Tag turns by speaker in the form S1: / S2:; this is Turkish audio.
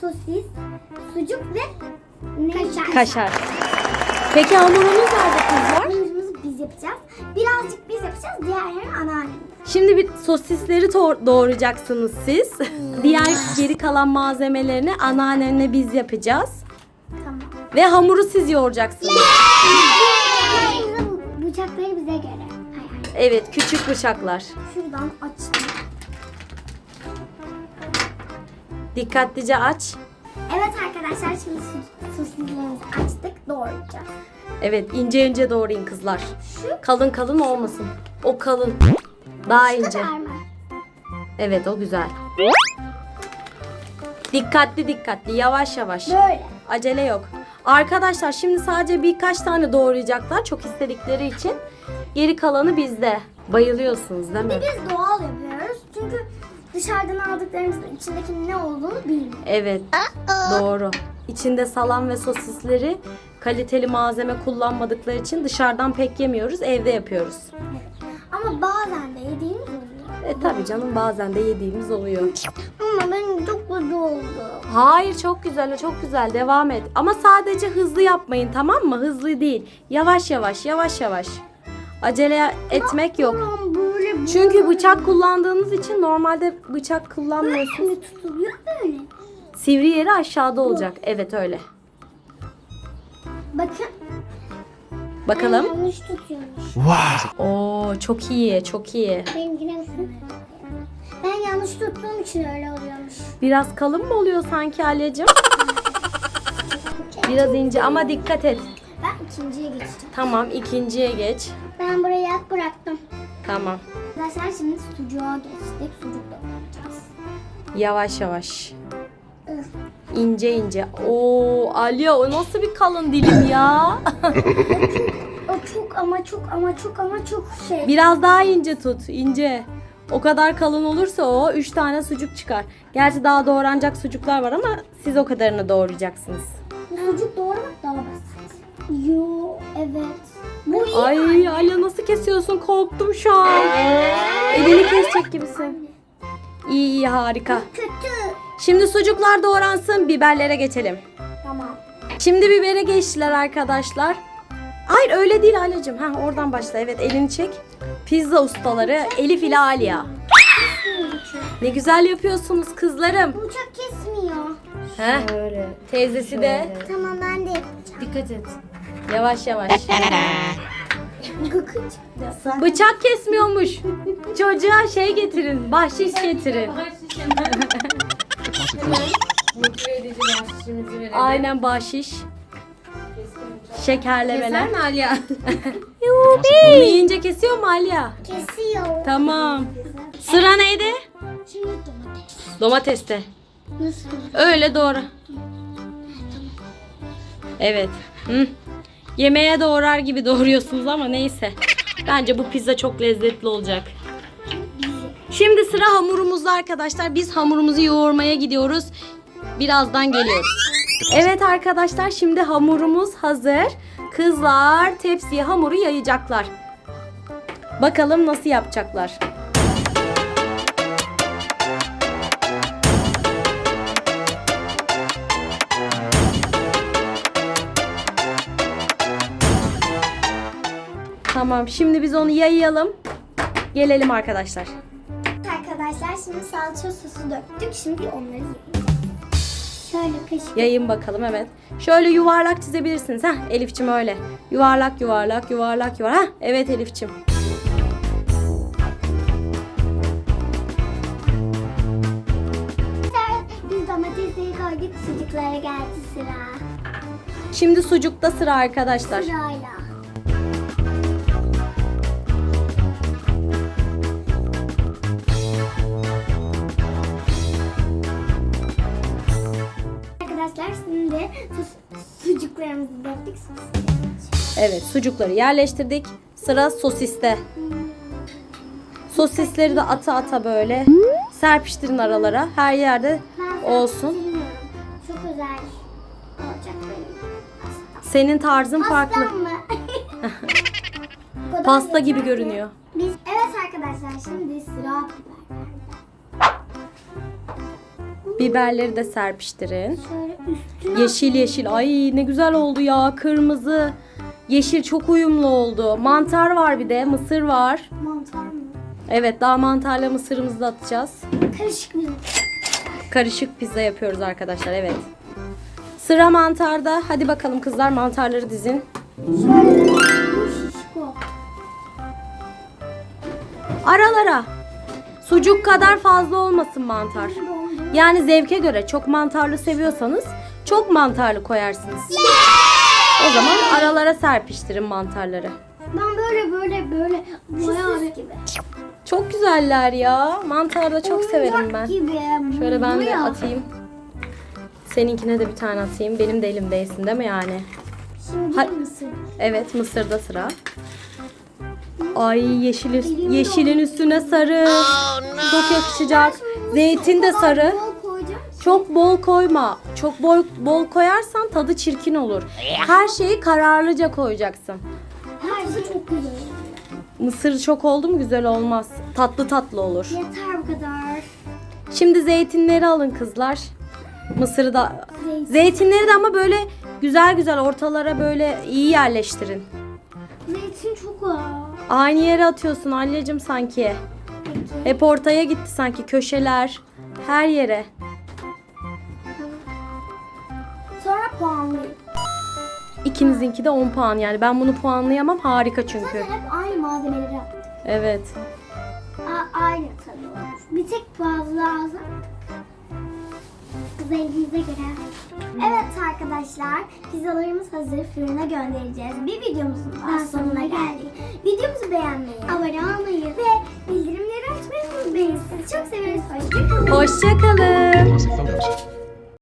S1: sosis, sucuk ve kaşar.
S2: Kaşar. Peki hamurumuz nerede kızlar?
S1: Hamurumuzu biz yapacağız. Birazcık biz yapacağız. Diğerlerini anneannem.
S2: Şimdi bir sosisleri to- doğrayacaksınız siz. Diğer geri kalan malzemelerini anneannenle biz yapacağız.
S1: Tamam.
S2: Ve hamuru siz yoğuracaksınız.
S1: Bu bıçakları bize göre. Hayır.
S2: Evet küçük bıçaklar.
S1: Şuradan açtım.
S2: Dikkatlice aç.
S1: Evet arkadaşlar şimdi sos- sosislerimizi açtık. Doğrayacağız.
S2: Evet ince ince doğrayın kızlar.
S1: Şu
S2: Kalın kalın olmasın. O kalın. Daha ince.
S1: kadar mı?
S2: Evet o güzel. Dikkatli dikkatli yavaş yavaş.
S1: Böyle.
S2: Acele yok. Arkadaşlar şimdi sadece birkaç tane doğrayacaklar çok istedikleri için. Geri kalanı bizde. Bayılıyorsunuz değil mi?
S1: Biz dışarıdan aldıklarımızın içindeki ne olduğunu bilmiyoruz.
S2: Evet. Doğru. İçinde salam ve sosisleri kaliteli malzeme kullanmadıkları için dışarıdan pek yemiyoruz. Evde yapıyoruz.
S1: Ama bazen de yediğimiz oluyor.
S2: E tabi canım bazen de yediğimiz oluyor.
S1: Ama benim çok kötü oldu.
S2: Hayır çok güzel çok güzel devam et. Ama sadece hızlı yapmayın tamam mı? Hızlı değil. Yavaş yavaş yavaş yavaş. Acele etmek yok.
S1: Böyle
S2: Çünkü bıçak kullandığınız için normalde bıçak kullanmıyorsunuz.
S1: Şimdi tutuluyor böyle.
S2: Sivri yeri aşağıda olacak. Evet öyle.
S1: Bakın.
S2: Bakalım.
S1: Ben yanlış tutuyormuş.
S2: Oo çok iyi çok iyi.
S1: Benimkine bakın. Ben yanlış tuttuğum için öyle oluyormuş.
S2: Biraz kalın mı oluyor sanki Alyacığım? Biraz ince ama dikkat et.
S1: Ben ikinciye geçeceğim.
S2: Tamam ikinciye geç.
S1: Ben burayı yak bıraktım.
S2: Tamam.
S1: Arkadaşlar şimdi sucuğa geçtik. Sucuk da.
S2: Yavaş yavaş. İnce ince. Oo Alya o nasıl bir kalın dilim ya?
S1: O çok ama çok ama çok ama çok şey.
S2: Biraz daha ince tut. ince. O kadar kalın olursa o 3 tane sucuk çıkar. Gerçi daha doğranacak sucuklar var ama siz o kadarını doğrayacaksınız.
S1: Sucuk doğramak daha basit. Yo evet. Bu iyi.
S2: Ay Alya nasıl kesiyorsun? Korktum şu an. Elini kesecek gibisin. İyi iyi harika.
S1: Kötü.
S2: Şimdi sucuklar doğransın biberlere geçelim.
S1: Tamam.
S2: Şimdi bibere geçtiler arkadaşlar. Hayır öyle değil Alya'cığım. Ha oradan başla. Evet elini çek. Pizza ustaları Elif ile
S1: bıçak.
S2: Ne güzel yapıyorsunuz kızlarım.
S1: Bıçak kesmiyor.
S2: He? Teyzesi de.
S1: Tamam ben de yapacağım.
S2: Dikkat et. Yavaş yavaş. Bıçak kesmiyormuş. Çocuğa şey getirin. Bahşiş getirin.
S3: Mutlu edici bahşişimizi verelim.
S2: Aynen bahşiş. Şekerlemeler.
S3: Keser mi Aliya?
S2: Bunu yiyince kesiyor mu Aliya?
S1: Kesiyor.
S2: Tamam. Sıra neydi?
S1: Şimdi domates.
S2: Domateste.
S1: Nasıl?
S2: Öyle doğru. Evet. Hı. Yemeğe doğrar gibi doğruyorsunuz ama neyse. Bence bu pizza çok lezzetli olacak. Şimdi sıra hamurumuzda arkadaşlar. Biz hamurumuzu yoğurmaya gidiyoruz. Birazdan geliyoruz. Evet arkadaşlar şimdi hamurumuz hazır. Kızlar tepsiye hamuru yayacaklar. Bakalım nasıl yapacaklar. Tamam şimdi biz onu yayalım. Gelelim arkadaşlar.
S1: Arkadaşlar şimdi salça sosu döktük. Şimdi onları yiyeceğiz. Şöyle kaşık.
S2: Yayın bakalım evet. Şöyle yuvarlak çizebilirsiniz. Heh Elifçim öyle. Yuvarlak yuvarlak yuvarlak yuvarlak. Heh, evet Elifçim.
S1: Biz domatesleri koyduk. Sucuklara geldi sıra.
S2: Şimdi sucukta sıra arkadaşlar.
S1: Sırayla. Su- sucuklarımızı döktük.
S2: Evet sucukları yerleştirdik. Sıra sosiste. Sosisleri de ata ata böyle serpiştirin aralara. Her yerde
S1: Ben
S2: olsun.
S1: Çok özel olacak benim.
S2: Senin tarzın farklı.
S1: Mı?
S2: Pasta gibi görünüyor.
S1: Biz evet arkadaşlar şimdi sıra.
S2: Biberleri de serpiştirin. Yeşil yeşil. Ay ne güzel oldu ya. Kırmızı. Yeşil çok uyumlu oldu. Mantar var bir de. Mısır var.
S1: mantar mı?
S2: Evet daha mantarla mısırımızı da atacağız.
S1: Karışık mı?
S2: Karışık pizza yapıyoruz arkadaşlar. Evet. Sıra mantarda. Hadi bakalım kızlar mantarları dizin.
S1: Şöyle.
S2: Aralara. Sucuk kadar fazla olmasın mantar. Yani zevke göre çok mantarlı seviyorsanız çok mantarlı koyarsınız. O zaman aralara serpiştirin mantarları.
S1: Ben böyle böyle böyle bayağı gibi.
S2: Çok güzeller ya. Mantar da çok severim ben.
S1: Gibi.
S2: Şöyle ben de atayım. Seninkine de bir tane atayım. Benim de elimdeysin değil mi yani?
S1: Şimdi
S2: Ha-
S1: mısır.
S2: Evet mısırda sıra. Ay yeşil üst- yeşilin üstüne sarı. Çok yakışacak. Zeytin de sarı. Çok bol koyma. Çok bol bol koyarsan tadı çirkin olur. Her şeyi kararlıca koyacaksın.
S1: Her şey çok güzel.
S2: Mısır çok oldu mu güzel olmaz. Tatlı tatlı olur.
S1: Yeter bu kadar.
S2: Şimdi zeytinleri alın kızlar. Mısırı da
S1: Zeytin.
S2: zeytinleri de ama böyle güzel güzel ortalara böyle iyi yerleştirin.
S1: Zeytin çok ağır.
S2: Aynı yere atıyorsun anneciğim sanki.
S1: Peki.
S2: Hep ortaya gitti sanki köşeler. Her yere.
S1: Sonra puanlayayım.
S2: İkinizinki de 10 puan yani. Ben bunu puanlayamam. Harika çünkü.
S1: Zaten hep aynı malzemeleri yaptık.
S2: Evet.
S1: A- aynı tadı olmuş. Bir tek fazla lazım. Zevkinize göre. Evet arkadaşlar, pizzalarımız hazır. Fırına göndereceğiz. Bir videomuzun daha sonuna geldik. Videomuzu beğenmeyi, abone olmayı ve bildirimleri açmayı unutmayın. Sizi çok seviyoruz. Hoşçakalın.
S2: Hoşçakalın.